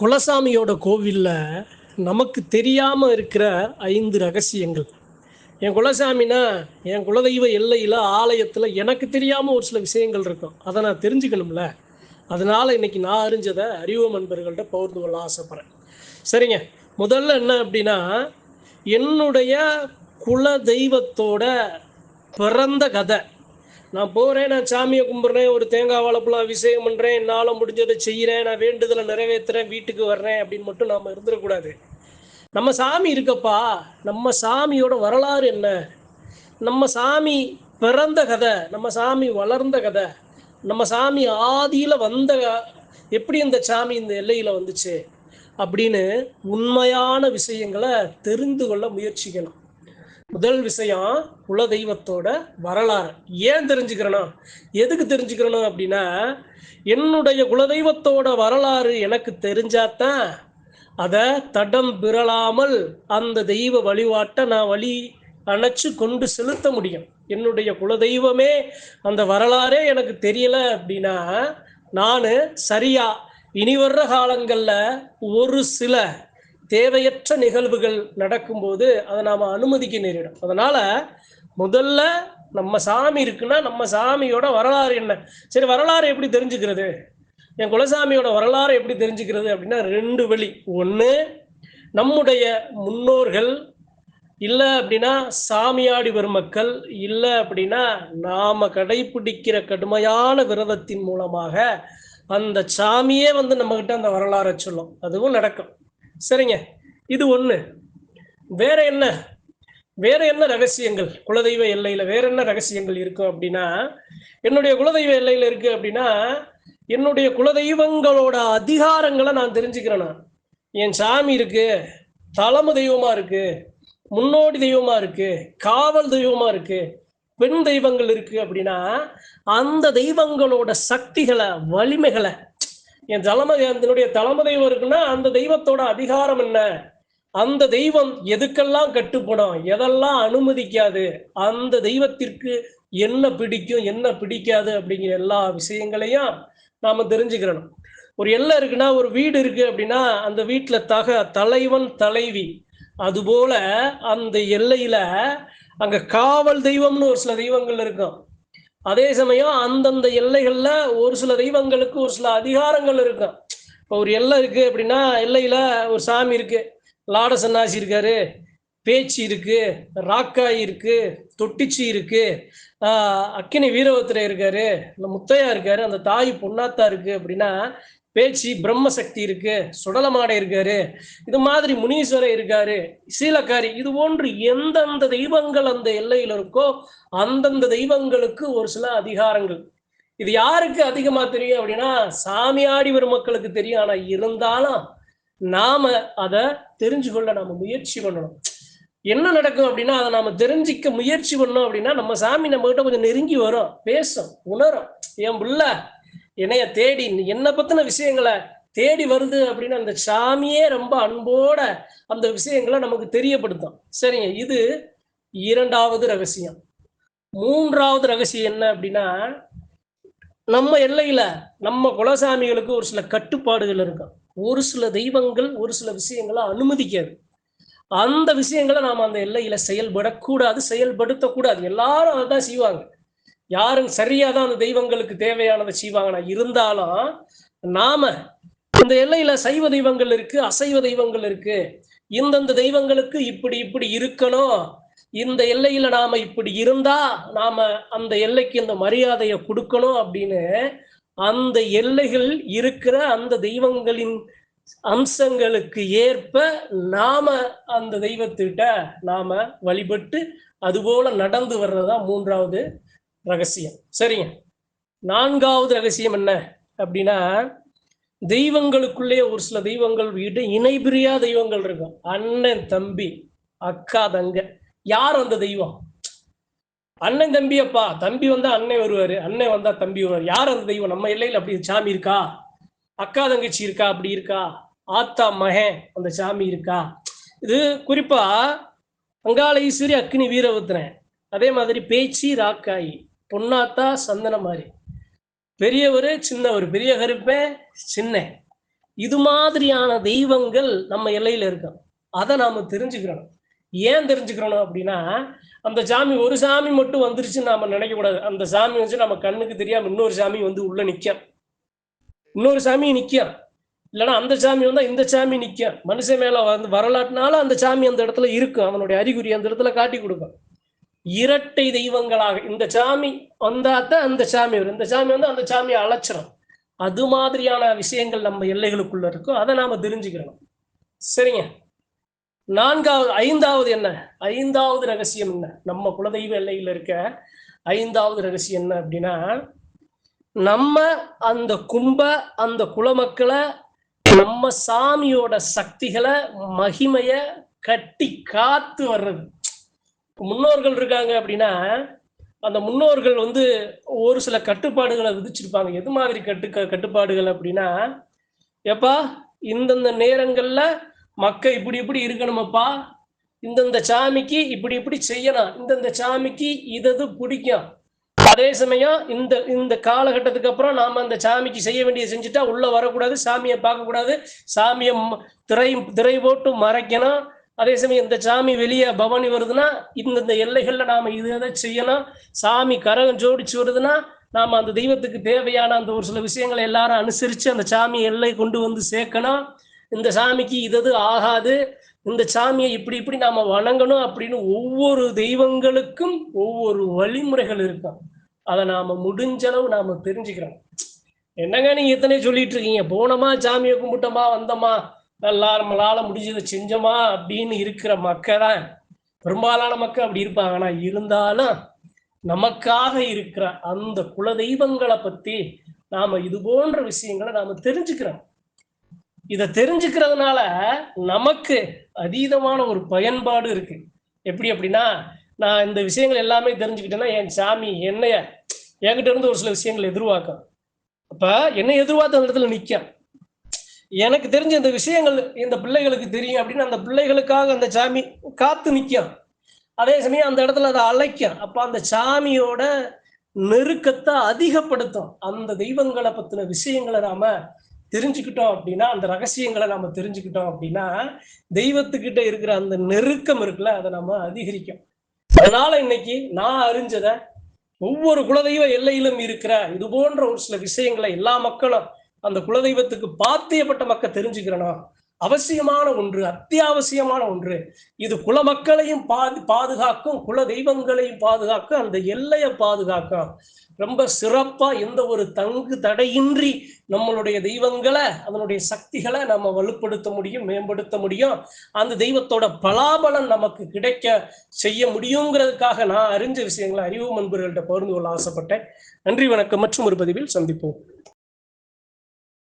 குலசாமியோட கோவிலில் நமக்கு தெரியாமல் இருக்கிற ஐந்து ரகசியங்கள். என் குலசாமினா என் குலதெய்வ எல்லையில் ஆலயத்தில் எனக்கு தெரியாமல் ஒரு சில விஷயங்கள் இருக்கும். அதை நான் தெரிஞ்சுக்கணும்ல. அதனால் இன்னைக்கு நான் அறிஞ்சதை அறிவு நண்பர்கள்ட்ட பகிர்ந்து கொள்ள ஆசைப்பட்றேன். சரிங்க. முதல்ல என்ன அப்படின்னா என்னுடைய குல தெய்வத்தோட பிறந்த கதை. நான் போகிறேன் நான் சாமியை கும்பிட்றேன் ஒரு தேங்காய் வாழைப்பழம் அபிஷேகம் பண்ணுறேன் என்னால் முடிஞ்சதை செய்கிறேன் நான் வேண்டுதலை நிறைவேற்றுறேன் வீட்டுக்கு வர்றேன் அப்படின்னு மட்டும் நாம் இருந்துடக்கூடாது. நம்ம சாமி இருக்கப்பா நம்ம சாமியோட வரலாறு என்ன? நம்ம சாமி பிறந்த கதை நம்ம சாமி வளர்ந்த கதை நம்ம சாமி ஆதியில் வந்த எப்படி இந்த சாமி இந்த எல்லையில் வந்துச்சு? அப்படின்னு உண்மையான விஷயங்களை தெரிந்து கொள்ள முயற்சிக்கணும். முதல் விஷயம் குல தெய்வத்தோட வரலாறு. ஏன் தெரிஞ்சுக்கிறணும் எதுக்கு தெரிஞ்சுக்கிறணும் அப்படின்னா என்னுடைய குலதெய்வத்தோட வரலாறு எனக்கு தெரிஞ்சாதான் அதை தடம் பிறலாமல் அந்த தெய்வ வழிபாட்டை நான் வழி அணைச்சு கொண்டு செலுத்த முடியும். என்னுடைய குலதெய்வமே அந்த வரலாறே எனக்கு தெரியல அப்படின்னா நான் சரியா இனி வர்ற காலங்களில் ஒரு சில தேவையற்ற நிகழ்வுகள் நடக்கும்போது அதை நாம் அனுமதிக்க நேரிடும். அதனால முதல்ல நம்ம சாமி இருக்குன்னா நம்ம சாமியோட வரலாறு என்ன? சரி வரலாறு எப்படி தெரிஞ்சுக்கிறது? என் குலசாமியோட வரலாறு எப்படி தெரிஞ்சுக்கிறது அப்படின்னா ரெண்டு வழி. ஒன்று நம்முடைய முன்னோர்கள் இல்லை அப்படின்னா சாமியாடி பெருமக்கள் இல்லை அப்படின்னா நாம் கடைபிடிக்கிற கடுமையான விரதத்தின் மூலமாக அந்த சாமியே வந்து நம்மக்கிட்ட அந்த வரலாறை சொல்லும். அதுவும் நடக்கும். சரிங்க. இது ஒன்று வேற என்ன? வேற என்ன ரகசியங்கள்? குலதெய்வ எல்லையில வேற என்ன ரகசியங்கள் இருக்கும் அப்படின்னா என்னுடைய குலதெய்வ எல்லையில இருக்கு அப்படின்னா என்னுடைய குலதெய்வங்களோட அதிகாரங்களை நான் தெரிஞ்சுக்கிறேன் என் சாமி இருக்கு தலைமை தெய்வமா இருக்கு முன்னோடி தெய்வமா இருக்கு காவல் தெய்வமா இருக்கு பெண் தெய்வங்கள் இருக்கு அப்படின்னா அந்த தெய்வங்களோட சக்திகளை வலிமைகளை என் தலைமை என்னுடைய தலைமை தெய்வம் இருக்குன்னா அந்த தெய்வத்தோட அதிகாரம் என்ன? அந்த தெய்வம் எதுக்கெல்லாம் கட்டுப்படும்? எதெல்லாம் அனுமதிக்காது? அந்த தெய்வத்திற்கு என்ன பிடிக்கும் என்ன பிடிக்காது அப்படிங்கிற எல்லா விஷயங்களையும் நாம தெரிஞ்சுக்கிறணும். ஒரு எல்லை இருக்குன்னா ஒரு வீடு இருக்கு அப்படின்னா அந்த வீட்டுல தக தலைவன் தலைவி. அதுபோல அந்த எல்லையில அங்க காவல் தெய்வம்னு ஒரு சில தெய்வங்கள் இருக்கும். அதே சமயம் அந்தந்த எல்லைகள்ல ஒரு சில தெய்வங்களுக்கு ஒரு சில அதிகாரங்கள் இருக்கும். இப்போ ஒரு எல்லை இருக்கு அப்படின்னா எல்லையில ஒரு சாமி இருக்கு லாட சன்னாசி இருக்காரு பேச்சு இருக்கு ராக்காய் இருக்கு தொட்டிச்சி இருக்கு அக்கினி வீரவத்திரை இருக்காரு இந்த முத்தையா இருக்காரு அந்த தாய் பொன்னாத்தா இருக்கு அப்படின்னா பேச்சு பிரம்மசக்தி இருக்கு சுடலமாடை இருக்காரு இது மாதிரி முனீஸ்வரர் இருக்காரு சீலக்காரி இது போன்று எந்தெந்த தெய்வங்கள் அந்த எல்லையில் இருக்கோ அந்தந்த தெய்வங்களுக்கு ஒரு சில அதிகாரங்கள். இது யாருக்கு அதிகமா தெரியும் அப்படின்னா சாமியாடி வரும் மக்களுக்கு தெரியும். ஆனா இருந்தாலும் நாம அதை தெரிஞ்சு கொள்ள நாம முயற்சி பண்ணணும். என்ன நடக்கும் அப்படின்னா அதை நாம தெரிஞ்சிக்க முயற்சி பண்ணோம் அப்படின்னா நம்ம சாமி நம்ம கிட்ட கொஞ்சம் நெருங்கி வரும் பேசும் உணரும். என் புள்ள என்னைய தேடி என்ன பத்தின விஷயங்களை தேடி வருது அப்படின்னு அந்த சாமியே ரொம்ப அன்போட அந்த விஷயங்களை நமக்கு தெரியப்படுத்தும். சரிங்க இது இரண்டாவது ரகசியம். மூன்றாவது ரகசியம் என்ன அப்படின்னா நம்ம எல்லையில நம்ம குலசாமிகளுக்கு ஒரு சில கட்டுப்பாடுகள் இருக்கும். ஒரு சில தெய்வங்கள் ஒரு சில விஷயங்களை அனுமதிக்காது. அந்த விஷயங்களை நாம அந்த எல்லையில செயல்படக்கூடாது செயல்படுத்தக்கூடாது. எல்லாரும் அதை தான் செய்வாங்க. யாரும் சரியா தான் அந்த தெய்வங்களுக்கு தேவையானதை செய்வாங்கன்னா இருந்தாலும் நாம இந்த எல்லையில சைவ தெய்வங்கள் இருக்கு அசைவ தெய்வங்கள் இருக்கு. இந்தந்த தெய்வங்களுக்கு இப்படி இப்படி இருக்கணும். இந்த எல்லையில நாம இப்படி இருந்தா நாம அந்த எல்லைக்கு இந்த மரியாதையை கொடுக்கணும் அப்படின்னு அந்த எல்லைகள் இருக்கிற அந்த தெய்வங்களின் அம்சங்களுக்கு ஏற்ப நாம அந்த தெய்வத்திட்ட நாம வழிபட்டு அதுபோல நடந்து வர்றதா மூன்றாவது ரகசியம். சரிங்க. நான்காவது ரகசியம் என்ன அப்படின்னா தெய்வங்களுக்குள்ளே ஒரு சில தெய்வங்கள் வீட்டு இணைபிரியா தெய்வங்கள் இருக்கும். அண்ணன் தம்பி அக்கா தங்க. யார் அந்த தெய்வம்? அண்ணன் தம்பி அப்பா. தம்பி வந்தா அண்ணன் வருவாரு. அண்ணன் வந்தா தம்பி வருவார். யார் அந்த தெய்வம்? நம்ம எல்லையில அப்படி சாமி இருக்கா? அக்கா தங்கச்சி இருக்கா? அப்படி இருக்கா? ஆத்தா மகன் அந்த சாமி இருக்கா? இது குறிப்பா அங்காள ஈஸ்வரி அக்னி வீரபத்ரன். அதே மாதிரி பேச்சி ராக்காயி. பொன்னாத்தா சந்தன மாதிரி பெரியவர் சின்னவர். பெரிய கருப்பே சின்ன. இது மாதிரியான தெய்வங்கள் நம்ம எல்லையில இருக்கோம் அதை நாம தெரிஞ்சுக்கிறோம் ஏன் தெரிஞ்சுக்கிறோம் அப்படின்னா அந்த சாமி ஒரு சாமி மட்டும் வந்துருச்சுன்னு நாம நினைக்கக்கூடாது. அந்த சாமி வந்து நம்ம கண்ணுக்கு தெரியாம இன்னொரு சாமி வந்து உள்ள நிக்கும். இன்னொரு சாமி நிக்கும். இல்லைன்னா அந்த சாமி வந்தால் இந்த சாமி நிக்கும். மனுஷன் மேல வந்து வரலாற்றுனால அந்த சாமி அந்த இடத்துல இருக்கும். அவனுடைய அறிகுறி அந்த இடத்துல காட்டி கொடுக்கும். இரட்டை தெய்வங்களாக இந்த சாமி வந்தாத்தான் அந்த சாமி வரும் இந்த சாமி வந்து அந்த சாமியை அழைச்சிடும் அது மாதிரியான விஷயங்கள் நம்ம எல்லைகளுக்குள்ள இருக்கும் அதை நாம தெரிஞ்சுக்கிறோம் சரிங்க. நான்காவது ஐந்தாவது என்ன? ஐந்தாவது ரகசியம் என்ன? நம்ம குலதெய்வ எல்லையில் இருக்க ஐந்தாவது ரகசியம் என்ன அப்படின்னா நம்ம அந்த கும்ப அந்த குலமக்களை நம்ம சாமியோட சக்திகளை மகிமைய கட்டி காத்து வர்றது. முன்னோர்கள் இருக்காங்க அப்படின்னா அந்த முன்னோர்கள் வந்து ஒரு சில கட்டுப்பாடுகளை விதிச்சிருப்பாங்க. எது மாதிரி கட்டு கட்டுப்பாடுகள் அப்படின்னா எப்பா இந்தந்த நேரங்கள்ல மக்கள் இப்படி இப்படி இருக்கணுமப்பா இந்தந்த சாமிக்கு இப்படி இப்படி செய்யணும் இந்தந்த சாமிக்கு இதது பிடிக்கும். அதே சமயம் இந்த இந்த காலகட்டத்துக்கு அப்புறம் நாம அந்த சாமிக்கு செய்ய வேண்டியது செஞ்சுட்டா உள்ள வரக்கூடாது சாமியை பார்க்கக்கூடாது சாமியை திரை திரை போட்டு மறைக்கணும் அதே சமயம் இந்த சாமி வெளியே பவானி வருதுன்னா இந்தந்த எல்லைகள்ல நாம இது எதை செய்யணும்? சாமி கரகம் ஜோடிச்சு வருதுன்னா நாம அந்த தெய்வத்துக்கு தேவையான அந்த ஒரு சில விஷயங்களை எல்லாரும் அனுசரிச்சு அந்த சாமி எல்லை கொண்டு வந்து சேர்க்கணும். இந்த சாமிக்கு இதது ஆகாது. இந்த சாமியை இப்படி இப்படி நாம வணங்கணும் அப்படின்னு ஒவ்வொரு தெய்வங்களுக்கும் ஒவ்வொரு வழிமுறைகள் இருக்கும். அதை நாம முடிஞ்சளவு நாம தெரிஞ்சுக்கிறோம். என்னங்க நீங்க எத்தனை சொல்லிட்டு இருக்கீங்க? போனோமா? சாமியை கும்பிட்டோமா? வந்தோமா? நல்லா நம்மளால முடிஞ்சதை செஞ்சோமா அப்படின்னு இருக்கிற மக்கள் தான். பெரும்பாலான மக்கள் அப்படி இருப்பாங்க. ஆனால் இருந்தாலும் நமக்காக இருக்கிற அந்த குல தெய்வங்களை பத்தி நாம இது போன்ற விஷயங்களை நாம தெரிஞ்சுக்கிறோம். இதை தெரிஞ்சுக்கிறதுனால நமக்கு அதீதமான ஒரு பயன்பாடு இருக்கு. எப்படி அப்படின்னா நான் இந்த விஷயங்கள் எல்லாமே தெரிஞ்சுக்கிட்டேன்னா என் சாமி என்னைய என்கிட்ட இருந்து ஒரு சில விஷயங்கள் எதிர்பார்க்கும். அப்ப என்னை எதிர்பார்த்த அந்த இடத்துல நிற்கும் எனக்கு தெரிஞ்ச இந்த விஷயங்கள் இந்த பிள்ளைகளுக்கு தெரியும் அப்படின்னு அந்த பிள்ளைகளுக்காக அந்த சாமி காத்து நிற்கும் அதே சமயம் அந்த இடத்துல அதை அழைக்கும். அப்போ அந்த சாமியோட நெருக்கத்தை அதிகப்படுத்தும். அந்த தெய்வங்களை பற்றின விஷயங்களை நாம தெரிஞ்சுக்கிட்டோம் அப்படின்னா அந்த ரகசியங்களை நாம தெரிஞ்சுக்கிட்டோம் அப்படின்னா தெய்வத்துக்கிட்ட இருக்கிற அந்த நெருக்கம் இருக்குல்ல அதை நம்ம அதிகரிக்கும். அதனால இன்னைக்கு நான் அறிஞ்சத ஒவ்வொரு குலதெய்வ எல்லையிலும் இருக்கிற இது போன்ற ஒரு சில விஷயங்களை எல்லா மக்களும் அந்த குலதெய்வத்துக்கு பாத்தியப்பட்ட மக்கள் தெரிஞ்சுக்கிறனா? அவசியமான ஒன்று அத்தியாவசியமான ஒன்று. இது குல மக்களையும் பாது பாதுகாக்கும் குல தெய்வங்களையும் பாதுகாக்கும் அந்த எல்லையை பாதுகாக்கும் ரொம்ப சிறப்பா எந்த ஒரு தங்கு தடையின்றி நம்மளுடைய தெய்வங்களை அதனுடைய சக்திகளை நம்ம வலுப்படுத்த முடியும் மேம்படுத்த முடியும். அந்த தெய்வத்தோட பலாபலம் நமக்கு கிடைக்க செய்ய முடியுங்கிறதுக்காக நான் அறிஞ்ச விஷயங்களை அறிவு நண்பர்கள்ட்ட பகிர்ந்து கொள்ள ஆசைப்பட்டேன். நன்றி வணக்கம். மற்றும் ஒரு பதிவில் சந்திப்போம்.